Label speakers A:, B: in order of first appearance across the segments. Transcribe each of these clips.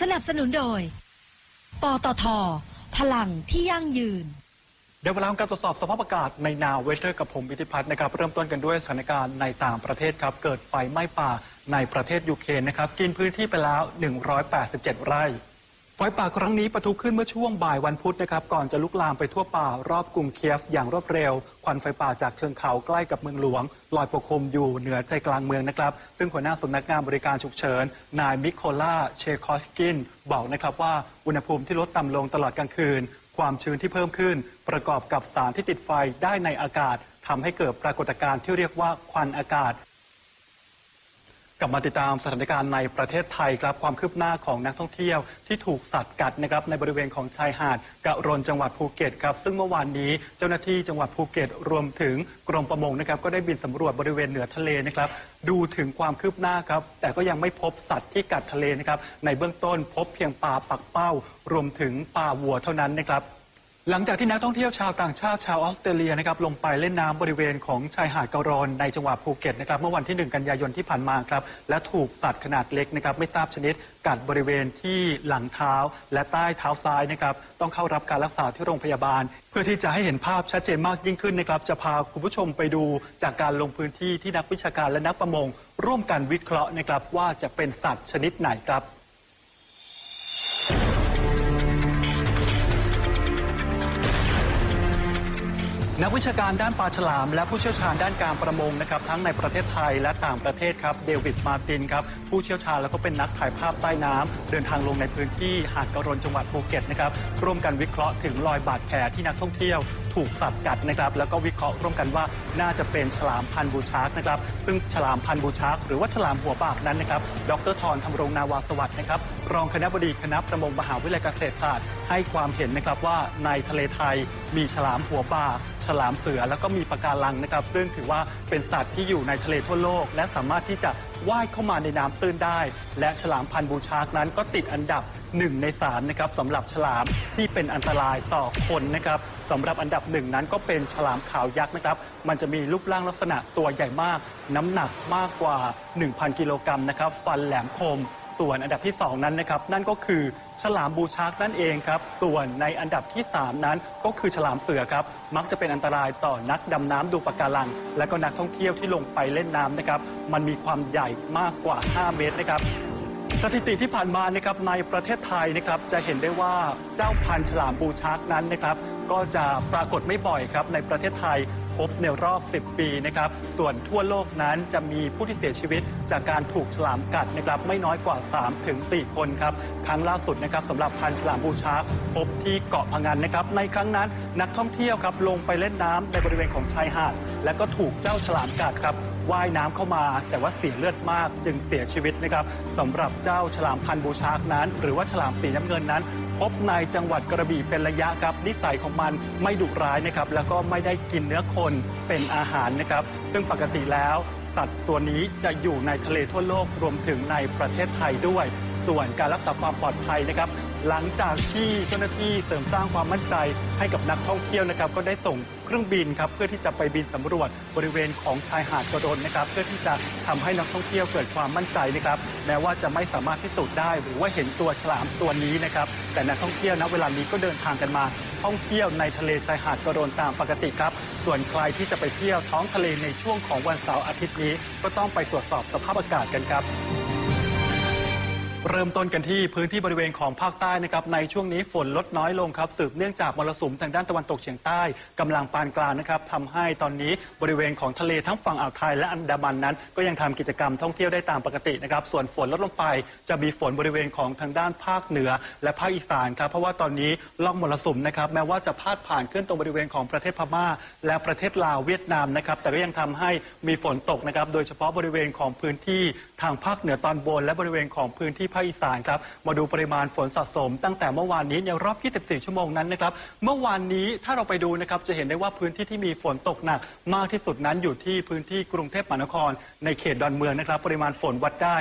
A: สนับสนุนโดย ปตท พลังที่ยั่งยืน
B: เดี๋ยวเวลาของการตรวจสอบสภาพอากาศในนาวเวเทอร์กับผมวิทิพัฒน์นะครับ เริ่มต้นกันด้วยสถานการณ์ในต่างประเทศครับ เกิดไฟไหม้ป่าในประเทศยูเครนนะครับ กินพื้นที่ไปแล้ว 187 ไร่ ไฟป่าครั้งนี้ปะทุขึ้นเมื่อช่วงบ่ายวันพุธนะครับ ก่อนจะลุกลามไปทั่วป่ารอบกรุงเคียฟอย่างรวดเร็ว ควันไฟป่าจากเชิงเขาใกล้กับเมืองหลวง ลอยปกคลุมอยู่เหนือใจกลางเมืองนะครับ ซึ่งหัวหน้าสำนักงานบริการฉุกเฉิน นายมิโคล่าเชคอสกิน บอกนะครับว่าอุณหภูมิที่ลดต่ำลงตลอดกลางคืน ความชื้นที่เพิ่มขึ้น ประกอบกับสารที่ติดไฟได้ในอากาศทำให้เกิดปรากฏการณ์ที่เรียกว่าควันอากาศ กลับมาติดตามสถานการณ์ในประเทศไทยครับความคืบหน้าของนักท่องเที่ยวที่ถูกสัตว์กัดนะครับในบริเวณของชายหาดกะรนจังหวัดภูเก็ตครับซึ่งเมื่อวานนี้เจ้าหน้าที่จังหวัดภูเก็ตรวมถึงกรมประมงนะครับก็ได้บินสำรวจบริเวณเหนือทะเลนะครับดูถึงความคืบหน้าครับแต่ก็ยังไม่พบสัตว์ที่กัดทะเลนะครับในเบื้องต้นพบเพียงปลาปักเป้ารวมถึงปลาวัวเท่านั้นนะครับ หลังจากที่นักท่องเที่ยวชาวต่างชาติชาวออสเตรเลียนะครับลงไปเล่นน้ำบริเวณของชายหาดเการอนในจังหวัดภูเก็ตนะครับเมื่อวันที่ 1 กันยายนที่ผ่านมาครับและถูกสัตว์ขนาดเล็กนะครับไม่ทราบชนิดกัดบริเวณที่หลังเท้า และใต้เท้าซ้ายนะครับต้องเข้ารับการรักษาที่โรงพยาบาล เพื่อที่จะให้เห็นภาพชัดเจนมากยิ่งขึ้นนะครับจะพาคุณผู้ชมไปดูจากการลงพื้นที่ที่นักวิชาการและนักประมง ร่วมกันวิเคราะห์นะครับว่าจะเป็นสัตว์ชนิดไหนครับ นักวิชาการด้านปลาฉลาม และผู้เชี่ยวชาญด้านการประมงนะครับทั้งในประเทศไทยและต่างประเทศครับเดวิดมาตินครับผู้เชี่ยวชาญแล้วก็เป็นนักถ่ายภาพใต้น้ำเดินทางลงในพื้นที่หาดกระรนจังหวัดภูเก็ตนะครับร่วมกันวิเคราะห์ถึงรอยบาดแผลที่นักท่องเที่ยวถูกสัตว์กัดนะครับแล้วก็วิเคราะห์ร่วมกันว่าน่าจะเป็นฉลามพันธุ์บูชาร์กนะครับซึ่งฉลามพันธุ์บูชาร์กหรือว่าฉลามหัวบากนั้นนะครับดรธรธรรมรงนาวาสวัสดิ์นะครับรองคณะบดีคณะประมงมหาวิทยาลัยเกษตรศาสตร์ ให้ความเห็นนะครับว่าในทะเลไทยมีฉลามหัวบาก ฉลามเสือ แล้วก็มีปะการังนะครับ ซึ่งถือว่าเป็นสัตว์ที่อยู่ในทะเลทั่วโลก และสามารถที่จะว่ายเข้ามาในน้ำตื้นได้ และฉลามพันธุ์บูชาร์กนั้นก็ติดอันดับหนึ่งในสามนะครับสำหรับฉลามที่เป็นอันตรายต่อคนนะครับสำหรับอันดับหนึ่งนั้นก็เป็นฉลามขาวยักษ์นะครับ มันจะมีรูปร่างลักษณะตัวใหญ่มาก น้ำหนักมากกว่า 1,000 กิโลกรัมนะครับ ฟันแหลมคม ส่วนอันดับที่ 2 นั้นนะครับ นั่นก็คือฉลามบูชาร์กนั่นเองครับ ส่วนในอันดับที่ 3 นั้นก็คือฉลามเสือครับ มักจะเป็นอันตรายต่อนักดำน้ำดูปะการัง และก็นักท่องเที่ยวที่ลงไปเล่นน้ำนะครับ มันมีความใหญ่มากกว่า 5 เมตรนะครับ สถิติที่ผ่านมานะครับในประเทศไทยนะครับจะเห็นได้ว่าเจ้าพันฉลามบูชาร์กนั้นนะครับก็จะปรากฏไม่บ่อยครับในประเทศไทยพบในรอบ 10 ปีนะครับ ส่วนทั่วโลกนั้นจะมีผู้ที่เสียชีวิต จากการถูกฉลามกัดนะครับไม่น้อยกว่า3ถึง4คนครับ ครั้งล่าสุดนะครับสำหรับพันฉลามบูชาร์กพบที่เกาะพังงานนะครับ ในครั้งนั้นนักท่องเที่ยวครับลงไปเล่นน้ำในบริเวณของชายหาด และก็ถูกเจ้าฉลามกัดครับ ว่ายน้ำเข้ามา แต่ว่าเสียเลือดมากจึงเสียชีวิตนะครับสำหรับเจ้าฉลามพันธุ์บูชาร์กนั้น หรือว่าฉลามสีน้ำเงินนั้น พบในจังหวัดกระบี่เป็นระยะครับนิสัยของมันไม่ดุร้ายนะครับแล้วก็ไม่ได้กินเนื้อคนเป็นอาหารนะครับซึ่งปกติแล้ว สัตว์ตัวนี้จะอยู่ในทะเลทั่วโลกรวมถึงในประเทศไทยด้วยส่วนการรักษาความปลอดภัยนะครับ หลังจากที่เจ้าหน้าที่เสริมสร้างความมั่นใจให้กับนักท่องเที่ยวนะครับ ก็ได้ส่งเครื่องบินครับเพื่อที่จะไปบินสำรวจบริเวณของชายหาดกระโดนนะครับ เพื่อที่จะทำให้นักท่องเที่ยวเกิดความมั่นใจนะครับแม้ว่าจะไม่สามารถพิสูจน์ได้ หรือว่าเห็นตัวฉลามตัวนี้นะครับ แต่นักท่องเที่ยวณเวลานี้ก็เดินทางกันมาท่องเที่ยวในทะเลชายหาดกระโดนตามปกติครับ ส่วนใครที่จะไปเที่ยวท้องทะเลในช่วงของวันเสาร์อาทิตย์นี้ ก็ต้องไปตรวจสอบสภาพอากาศกันครับ เริ่มต้นกันที่พื้นที่บริเวณของภาคใต้นะครับในช่วงนี้ฝนลดน้อยลงครับสืบเนื่องจากมรสุมทางด้านตะวันตกเฉียงใต้กำลังปานกลางนะครับทำให้ตอนนี้บริเวณของทะเลทั้งฝั่งอ่าวไทยและอันดามันนั้น ก็ยังทำกิจกรรมท่องเที่ยวได้ตามปกตินะครับส่วนฝนลดลงไป จะมีฝนบริเวณของทางด้านภาคเหนือ และภาคอีสานครับเพราะว่าตอนนี้ล่องมรสุมนะครับแม้ว่าจะพาดผ่านขึ้นตรงบริเวณของประเทศพม่า และประเทศลาวเวียดนามนะครับแต่ก็ยังทำให้มีฝนตกนะครับโดยเฉพาะบริเวณของพื้นที่ทางภาคเหนือตอนบน และบริเวณของพื้นที่ภาคอีสานครับ มาดูปริมาณฝนสะสม ตั้งแต่เมื่อวานนี้ในรอบ 24 ชั่วโมงนั้นนะครับ เมื่อวานนี้ถ้าเราไปดูนะครับจะเห็นได้ว่าพื้นที่ที่มีฝนตกหนัก มากที่สุดนั้นอยู่ที่พื้นที่กรุงเทพมหานคร ในเขตดอนเมืองนะครับ ปริมาณฝนวัดได้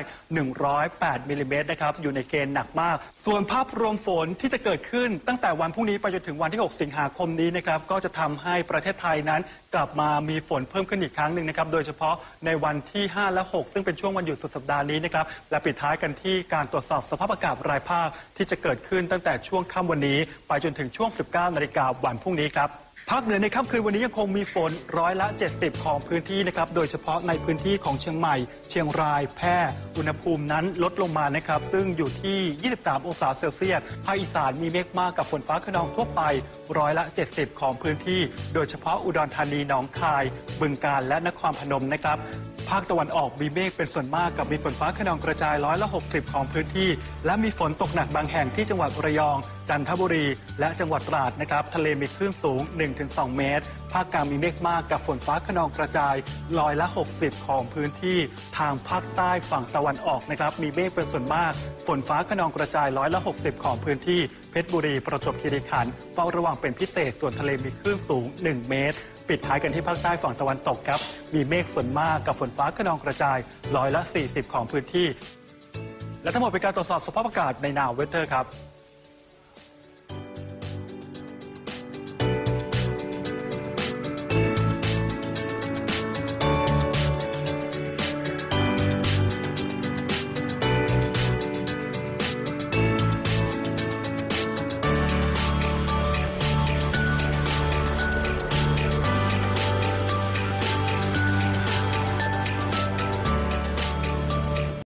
B: 108มิลลิเมตรนะครับอยู่ในเกณฑ์หนักมาก ส่วนภาพรวมฝนที่จะเกิดขึ้น ตั้งแต่วันพรุ่งนี้ไปจนถึงวันที่ 6 สิงหาคมนี้นะครับก็จะทำให้ประเทศไทยนั้น กลับมามีฝนเพิ่มขึ้นอีกครั้งหนึ่งนะครับโดยเฉพาะในวันที่ 5 และ 6 ซึ่งเป็นช่วงวันหยุดสุดสัปดาห์นี้นะครับและปิดท้ายกันที่การการตรวจสอบสภาพอากาศรายภาคที่จะเกิดขึ้นตั้งแต่ช่วงค่ำวันนี้ ไปจนถึงช่วง 19นาฬิกาวันพรุ่งนี้ครับภาคเหนือในค่ำคืนวันนี้ยังคงมีฝนร้อยละ 70 ของพื้นที่นะครับ โดยเฉพาะในพื้นที่ของเชียงใหม่ เชียงราย แพร่ อุณหภูมินั้นลดลงมานะครับ ซึ่งอยู่ที่ 23 องศาเซลเซียส ภาคอีสานมีเมฆมากกับฝนฟ้าขนองทั่วไปร้อยละ 70 ของพื้นที่ โดยเฉพาะอุดรธานี หนองคาย บึงกาฬ และนครพนมนะครับ ภาคตะวันออกมีเมฆเป็นส่วนมากกับมีฝนฟ้าขนองกระจายร้อยละ 60 ของพื้นที่ และมีฝนตกหนักบางแห่งที่จังหวัดระยอง จันทบุรี และจังหวัดตราดนะครับ ทะเลมีคลื่นสูง 1-2 เมตร ภาคกลางมีเมฆมากกับฝนฟ้าขนองกระจายร้อยละ 60 ของพื้นที่ ทางภาคใต้ฝั่งตะวันออกนะครับ มีเมฆเป็นส่วนมาก ฝนฟ้าขนองกระจายร้อยละ 60 ของพื้นที่เพชรบุรี ประจวบคีรีขันธ์เฝ้าระวังเป็นพิเศษส่วนทะเลมีคลื่นสูง 1 เมตร ปิดท้ายกันที่ภาคใต้ฝั่งตะวันตกครับ มีเมฆส่วนมากกับฝนฟ้าขนองกระจายร้อยละ 40 ของพื้นที่ และทั้งหมดเป็นการตรวจสอบสภาพอากาศในนาวเวเทอร์ครับ